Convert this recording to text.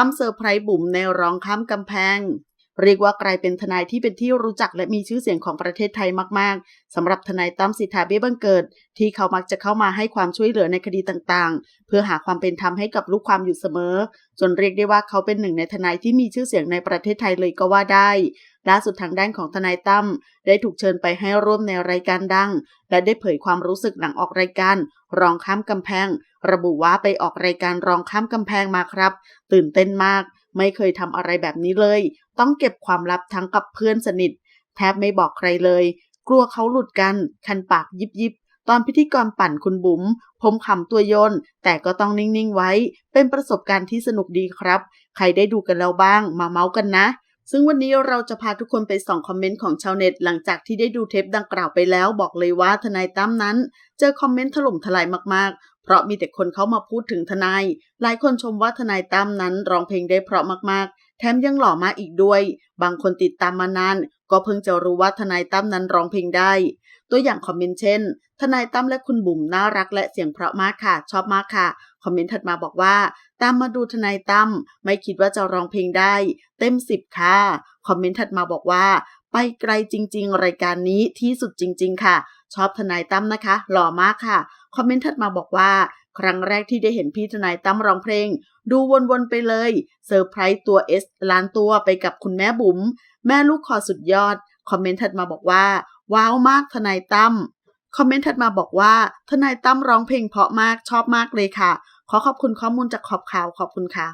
ตั้มเซอร์ไพรส์บุ๋มในร้องข้ามกำแพง เรียกว่ากลายเป็นทนายที่เป็นที่รู้จักและมีชื่อเสียงของประเทศไทยมาก ๆสำหรับทนายตั้มสิทธาเบี้ยบังเกิด ที่เขามักจะเข้ามาให้ความช่วยเหลือในคดีต่างๆ เพื่อหาความเป็นธรรมให้กับลูกความอยู่เสมอ จนเรียกได้ว่าเขาเป็นหนึ่งในทนายที่มีชื่อเสียงในประเทศไทยเลยก็ว่าได้ ล่าสุดทางด้านของทนายตั้มได้ถูกเชิญไปให้ร่วมในรายการดัง และได้เผยความรู้สึกหลังออกรายการ รองข้ามกำแพง ระบุว่าไปออกรายการรองข้ามกำแพงมาครับ ตื่นเต้นมาก ไม่เคยทำอะไรแบบนี้เลย ต้องเก็บความลับทั้งกับเพื่อนสนิท แทบไม่บอกใครเลย กลัวเขาหลุดกัน คันปากยิบยิบตอนพิธีกรปั่นคุณบุ๋มผมขำตัวโยน แต่ก็ต้องนิ่ง ๆ ไว้ เป็นประสบการณ์ที่สนุกดีครับ ใครได้ดูกันแล้วบ้าง มาเมาส์กันนะ ซึ่งวันนี้เราจะพาทุกคนไปส่องคอมเมนต์ของชาวเน็ต หลังจากที่ได้ดูเทปดังกล่าวไปแล้วบอกเลยว่าทนายตั้มนั้น เจอคอมเมนต์ถล่มทลายมากๆ เพราะมีแต่คนเข้ามาพูดถึงทนาย หลายคนชมว่าทนายตั้มนั้นร้องเพลงได้เพราะมากๆ แถมยังหล่อมากอีกด้วย บางคนติดตามมานาน ก็เพิ่งจะรู้ว่าทนายตั้มนั้นร้องเพลงได้ ตัวอย่างคอมเมนต์เช่น ทนายตั้มและคุณบุ๋มน่ารักและเสียงเพราะมากค่ะ ชอบมากค่ะ คอมเมนต์ถัดมาบอกว่า ตามมาดูทนายตั้มไม่คิดว่าจะร้องเพลงได้ เต็มสิบค่ะ คอมเมนต์ถัดมาบอกว่า ไปไกลจริง ๆ รายการนี้ที่สุดจริง ๆ ค่ะ ชอบทนายตั้มนะคะ หล่อมากค่ะ คอมเมนต์ถัดมาบอกว่า ครั้งแรกที่ได้เห็นพี่ทนายตั้มร้องเพลง ดูวนๆไปเลยเซอร์ไพรส์ตัวเอสล้านตัวไปกับคุณแม่บุ๋มแม่ลูกคอสุดยอด คอมเมนต์ถัดมาบอกว่า ว้าวมากทนายตั้มคอมเมนต์ถัดมาบอกว่า ทนายตั้มร้องเพลงเพราะมากชอบมากเลยค่ะ ขอขอบคุณข้อมูลจากขอบข่าวขอบคุณค่ะ